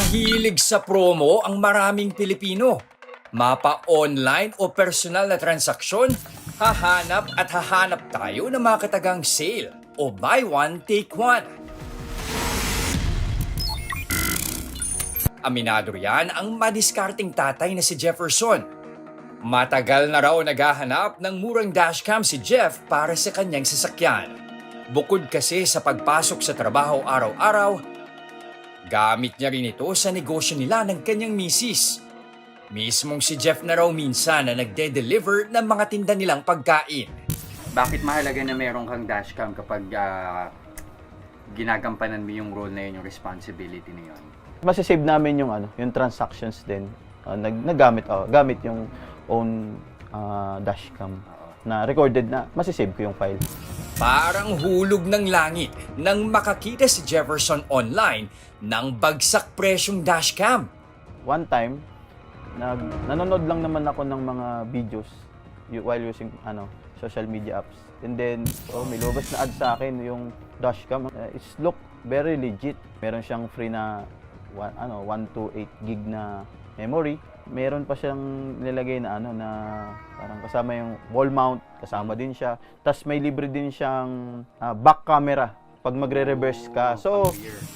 Mahilig sa promo ang maraming Pilipino. Mapa online o personal na transaksyon, hahanap at hahanap tayo ng mga katagang sale o buy one, take one. Aminado riyan ang madiskarting tatay na si Jefferson. Matagal na raw naghahanap ng murang dashcam si Jeff para sa kanyang sasakyan. Bukod kasi sa pagpasok sa trabaho araw-araw, gamit niya rin ito sa negosyo nila ng kanyang misis. Mismong si Jeff na raw minsan na nagde-deliver ng mga tinda nilang pagkain. Bakit mahalaga na meron kang dashcam kapag ah, ginagampanan mo yung role na yun, yung responsibility na yun? Masisave namin yung ano, yung transactions din. Ah, nag nagamit oh, gamit yung own ah, dashcam na recorded na masisave ko yung file. Parang hulog ng langit nang makakita si Jefferson online ng bagsak presyong dashcam. One time, nag nanonood lang naman ako ng mga videos while using ano, social media apps. And then, oh, may lumabas na ad sa akin yung dashcam. Uh, it's look very legit. Meron siyang free na one, ano, 128 gig na memory. Meron pa siyang nilagay na ano na parang kasama yung wall mount, kasama din siya. Tapos may libre din siyang ah, back camera pag magre-reverse ka. So,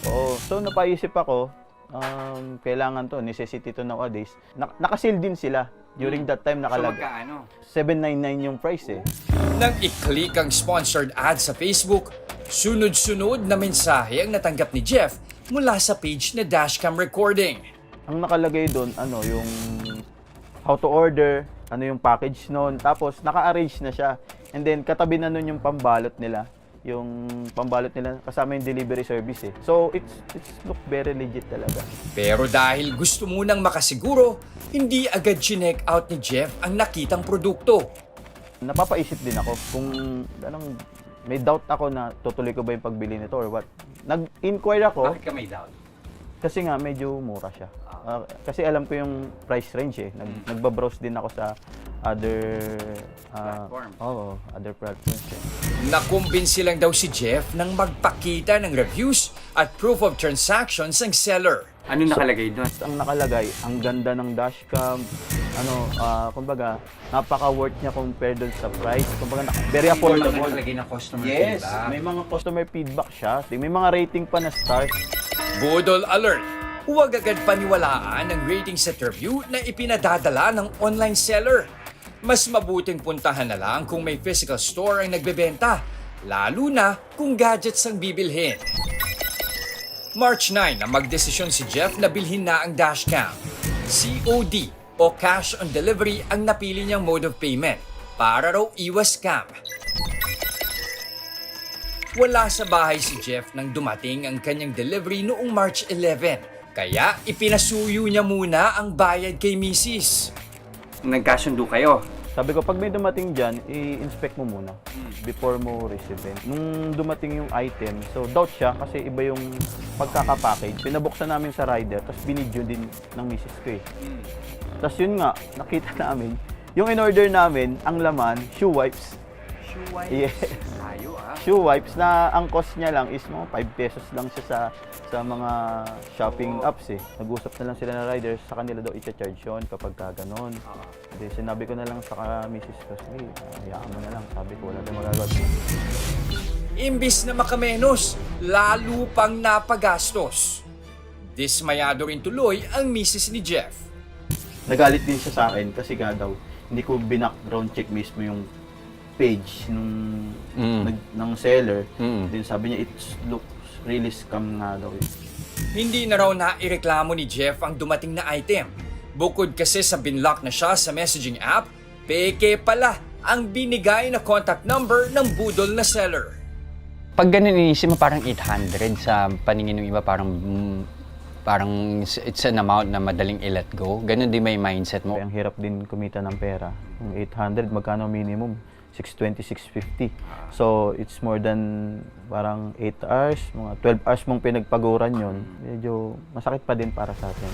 oo, so napaisip ako, um, kailangan to, necessity to nowadays. Nak- nakasil din sila. During that time So nakalag magkaano? 799 yung price eh. Nang i-click ang sponsored ad sa Facebook, sunod-sunod na mensahe ang natanggap ni Jeff mula sa page na dashcam recording. Ang nakalagay doon, ano, yung how to order, ano yung package noon, tapos naka-arrange na siya. And then katabi na nun yung pambalot nila, yung pambalot nila kasama yung delivery service eh. So it's it's look very legit talaga. Pero dahil gusto munang makasiguro, hindi agad chinek out ni Jeff ang nakitang produkto. Napapaisip din ako kung anong may doubt ako na tutuloy ko ba yung pagbili nito or what. Nag-inquire ako Bakit ka may doubt? Kasi nga medyo mura siya. Ah, kasi alam ko yung price range eh. Nag, Nagbabrowse din ako sa other ah, Platforms. Oo, other platforms. Eh. Nakumbinsi lang daw si Jeff nang magpakita ng reviews at proof of transactions ang seller. Ano nakalagay doon? Ang nakalagay, ang ganda ng dashcam, ano, ah, kumbaga, napaka-worth niya compared dun sa price. Kumbaga, na- very affordable. Nakalagay ng customer Yes, feedback. may mga customer feedback siya. May mga rating pa na stars. Budol alert! Huwag agad paniwalaan ang rating set review na ipinadadala ng online seller. Mas mabuting puntahan na lang kung may physical store ang nagbebenta, lalo na kung gadgets ang bibilhin. March 9 na magdesisyon si Jeff na bilhin na ang dashcam. COD o cash on delivery ang napili niyang mode of payment para raw iwas scam. Wala sa bahay si Jeff nang dumating ang kanyang delivery noong March 11. Kaya ipinasuyo niya muna ang bayad kay Mrs. Nagkasundo kayo. Sabi ko, pag may dumating dyan, i-inspect mo muna before mo receive it. Nung dumating yung item, so doubt siya kasi iba yung pagkakapackage. Pinabuksan namin sa rider, tapos binidyo din ng misis ko eh. Tapos yun nga, nakita namin, yung in-order namin, ang laman, shoe wipes. Shoe wipes. Yes. Tayo ah. Shoe wipes na ang cost niya lang is mga 5 pesos lang siya sa sa mga shopping apps eh. Nag-usap na lang sila ng riders, sa kanila daw i-charge yun kapag ka ganon. Hindi, sinabi ko na lang sa ka- misis ko, sige, hayaan mo na lang. Sabi ko, wala tayong magagawa. Imbis na makamenos, lalo pang napagastos. Dismayado rin tuloy ang Mrs. ni Jeff. Nagalit din siya sa akin kasi nga daw, hindi ko binak-ground check mismo yung page nung nag, ng seller. Then sabi niya, it looks really scam nga daw. eh. Hindi na raw naireklamo ni Jeff ang dumating na item. Bukod kasi sa binlock na siya sa messaging app, peke pala ang binigay na contact number ng budol na seller. Pag ganun inisip mo parang 800 sa paningin ng iba parang mm, parang it's it's an amount na madaling i-let go. Ganun din may mindset mo. Ang hirap din kumita ng pera. Yung 800, magkano minimum? 620, 650. So, it's more than parang 8 hours, mga 12 hours mong pinagpaguran yon. Medyo masakit pa din para sa atin.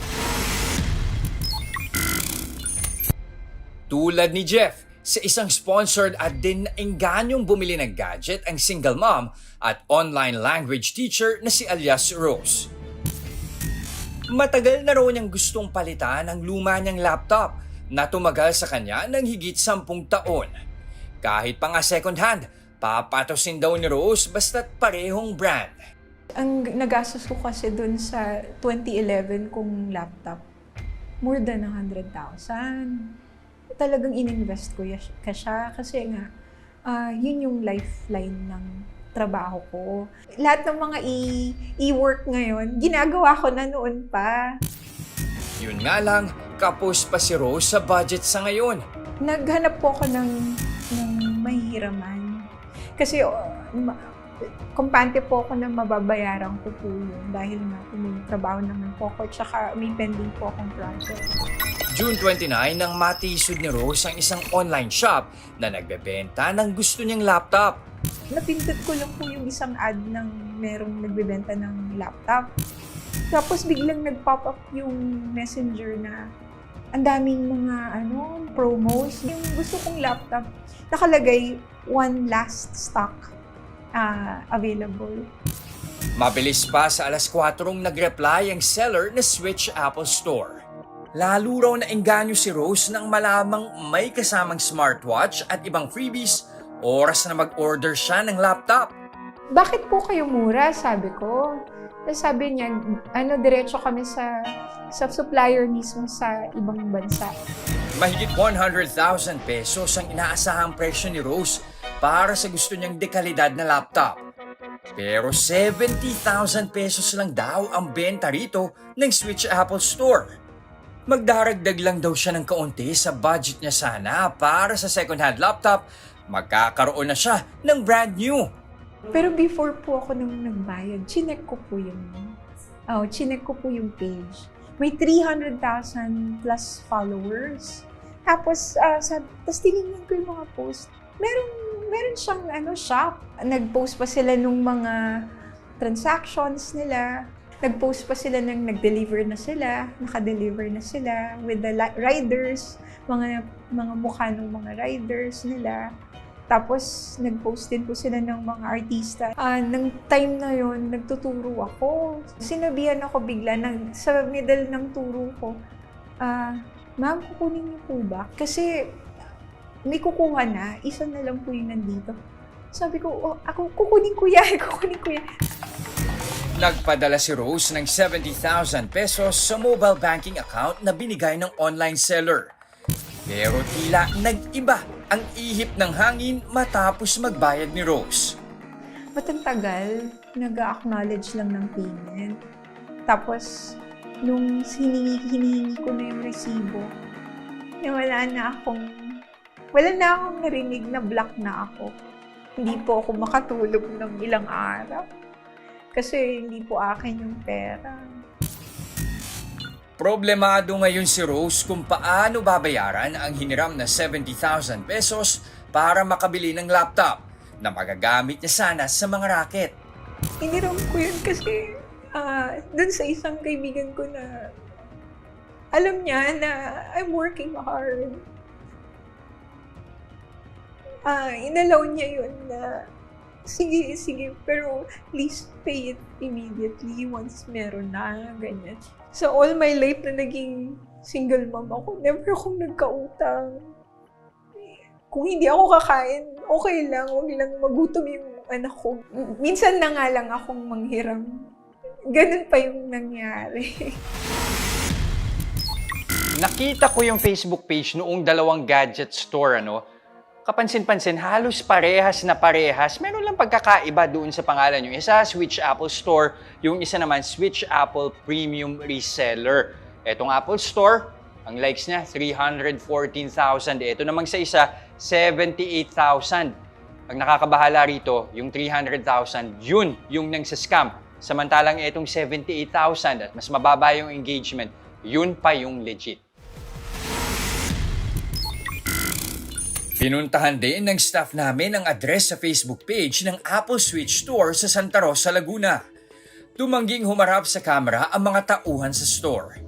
Tulad ni Jeff, sa isang sponsored at din enganyong bumili ng gadget ang single mom at online language teacher na si alias Rose. Matagal na raw niyang gustong palitan ang luma niyang laptop na tumagal sa kanya ng higit sampung taon. Kahit pa nga second hand, papatosin daw ni Rose basta't parehong brand. Ang nagastos ko kasi dun sa 2011 kong laptop, more than 100,000. Talagang ininvest ko ka siya kasi nga, ah, yun yung lifeline ng trabaho ko. Lahat ng mga e- e-work ngayon, ginagawa ko na noon pa. Yun nga lang, kapos pa si Rose sa budget sa ngayon. Naghanap po ako ng, ng mahihiraman. Kasi ma- kumpante po ako na mababayaran ko po yun dahil nga trabaho naman po ako tsaka may pending po akong project. June 29 nang matisod ni Rose ang isang online shop na nagbebenta ng gusto niyang laptop. Napindot ko lang po yung isang ad ng merong nagbebenta ng laptop. Tapos biglang nag-pop up yung messenger na ang daming mga ano, promos. Yung gusto kong laptop, nakalagay one last stock ah, available. Mabilis pa sa alas 4 nag-reply ang seller na Switch Apple Store. Lalo raw na engganyo si Rose nang malamang may kasamang smartwatch at ibang freebies oras na mag-order siya ng laptop. Bakit po kayo mura? Sabi ko. Tapos sabi niya, ano, diretso kami sa, sa supplier mismo sa ibang bansa. Mahigit 100,000 pesos ang inaasahang presyo ni Rose para sa gusto niyang dekalidad na laptop. Pero 70,000 pesos lang daw ang benta rito ng Switch Apple Store. Magdaragdag lang daw siya ng kaunti sa budget niya sana para sa second-hand laptop, magkakaroon na siya ng brand new. Pero before po ako nung nagbayad, chinek ko po yung, oh, chinek ko po yung page. May 300,000 plus followers. Tapos, uh, sab- tapos tinignan ko yung mga post. Meron, meron siyang ano, shop. Nag-post pa sila nung mga transactions nila. Nag-post pa sila ng nag-deliver na sila, naka-deliver na sila with the riders, mga mga mukha ng mga riders nila. Tapos, nag-post din po sila ng mga artista. Ah, nang time na yon nagtuturo ako. Sinabihan ako bigla, nag, sa middle ng turo ko, ah, ma'am, kukunin niyo po ba? Kasi, may kukuha na, isa na lang po yung nandito. Sabi ko, oh, ako, kukunin ko yan, kukunin ko yan. Nagpadala si Rose ng 70,000 pesos sa mobile banking account na binigay ng online seller. Pero tila nag-iba ang ihip ng hangin matapos magbayad ni Rose. Matantagal, nag-acknowledge lang ng payment. Tapos, nung hiningi, hinihingi ko na yung resibo, na wala na akong, wala na akong narinig na black na ako. Hindi po ako makatulog ng ilang araw. Kasi hindi po akin yung pera. Problemado ngayon si Rose kung paano babayaran ang hiniram na 70,000 pesos para makabili ng laptop na magagamit niya sana sa mga racket. Iniram ko yun kasi ah dun sa isang kaibigan ko na alam niya na I'm working hard. Ah, inalaw niya yun na sige, sige, pero please pay it immediately once meron na, ganyan. So all my life na naging single mom ako, never akong nagkautang. Kung hindi ako kakain, okay lang, huwag lang magutom yung anak ko. Minsan na nga lang akong manghiram. Ganun pa yung nangyari. Nakita ko yung Facebook page noong dalawang gadget store, ano? Kapansin-pansin, halos parehas na parehas. Meron lang pagkakaiba doon sa pangalan. Yung isa, Switch Apple Store. Yung isa naman, Switch Apple Premium Reseller. Etong Apple Store, ang likes niya, 314,000. Ito namang sa isa, 78,000. Ang nakakabahala rito, yung 300,000, yun yung nang scam. Samantalang itong 78,000 at mas mababa yung engagement, yun pa yung legit. Pinuntahan din ng staff namin ang address sa Facebook page ng Apple Switch Store sa Santa Rosa, Laguna. Tumangging humarap sa kamera ang mga tauhan sa store.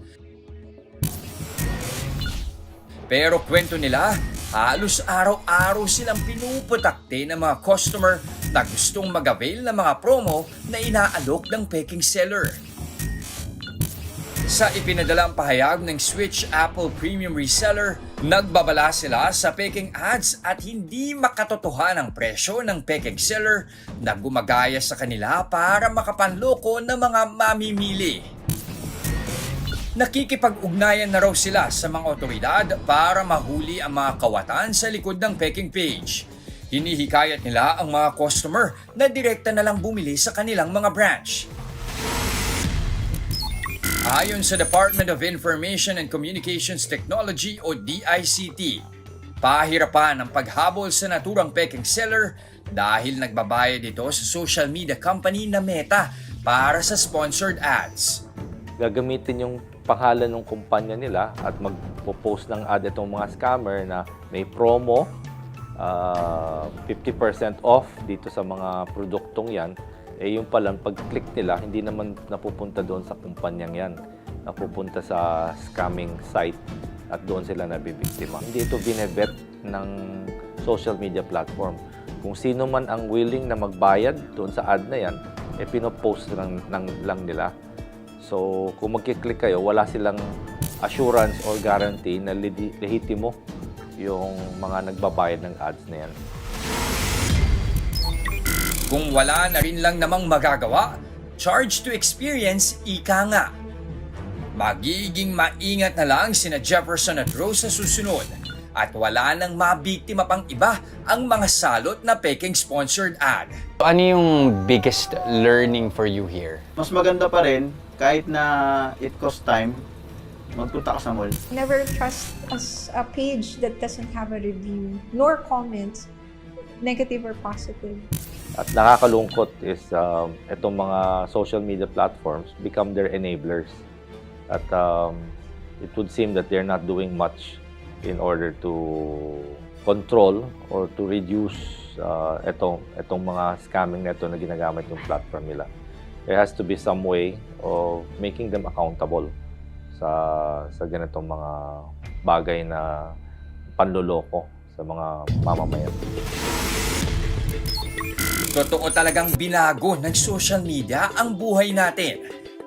Pero kwento nila, halos araw-araw silang pinuputakte ng mga customer na gustong mag-avail ng mga promo na inaalok ng peking seller. Sa ipinadalang pahayag ng Switch Apple Premium Reseller, nagbabala sila sa peking ads at hindi makatotohan ang presyo ng peking seller na gumagaya sa kanila para makapanloko ng mga mamimili. Nakikipag-ugnayan na raw sila sa mga otoridad para mahuli ang mga kawatan sa likod ng peking page. Hinihikayat nila ang mga customer na direkta na lang bumili sa kanilang mga branch. Ayon sa Department of Information and Communications Technology o DICT, pahirapan ang paghabol sa naturang peking seller dahil nagbabayad ito sa social media company na Meta para sa sponsored ads. gagamitin yung pangalan ng kumpanya nila at magpo-post ng ad itong mga scammer na may promo, ah, 50% off dito sa mga produktong yan, eh yung palang pag-click nila, hindi naman napupunta doon sa kumpanyang yan. Napupunta sa scamming site at doon sila nabibiktima. Hindi ito binebet ng social media platform. Kung sino man ang willing na magbayad doon sa ad na yan, eh pinopost lang, lang, lang nila. So, kung magkiklik kayo, wala silang assurance or guarantee na lehitimo yung mga nagbabayad ng ads na yan. Kung wala na rin lang namang magagawa, charge to experience ika nga. Magiging maingat na lang sina Jefferson at Rose sa susunod at wala nang mabiktima pang iba ang mga salot na peking sponsored ad. Ano yung biggest learning for you here? Mas maganda pa rin, kahit na it costs time, magpunta ka sa mall. Never trust as a page that doesn't have a review, nor comments, negative or positive. At nakakalungkot is um, itong mga social media platforms become their enablers. At um, it would seem that they're not doing much in order to control or to reduce uh, itong, itong mga scamming na ito na ginagamit yung platform nila. There has to be some way of making them accountable sa sa ganitong mga bagay na panloloko sa mga mamamayan. Totoo talagang binago ng social media ang buhay natin.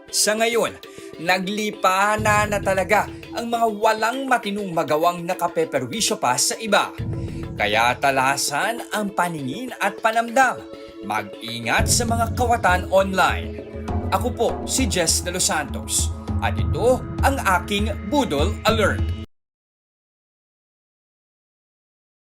Sa ngayon, naglipa na na talaga ang mga walang matinong magawang nakapeperwisyo pa sa iba. Kaya talasan ang paningin at panamdam. Mag-ingat sa mga kawatan online. Ako po si Jess De Los Santos at ito ang aking Budol Alert.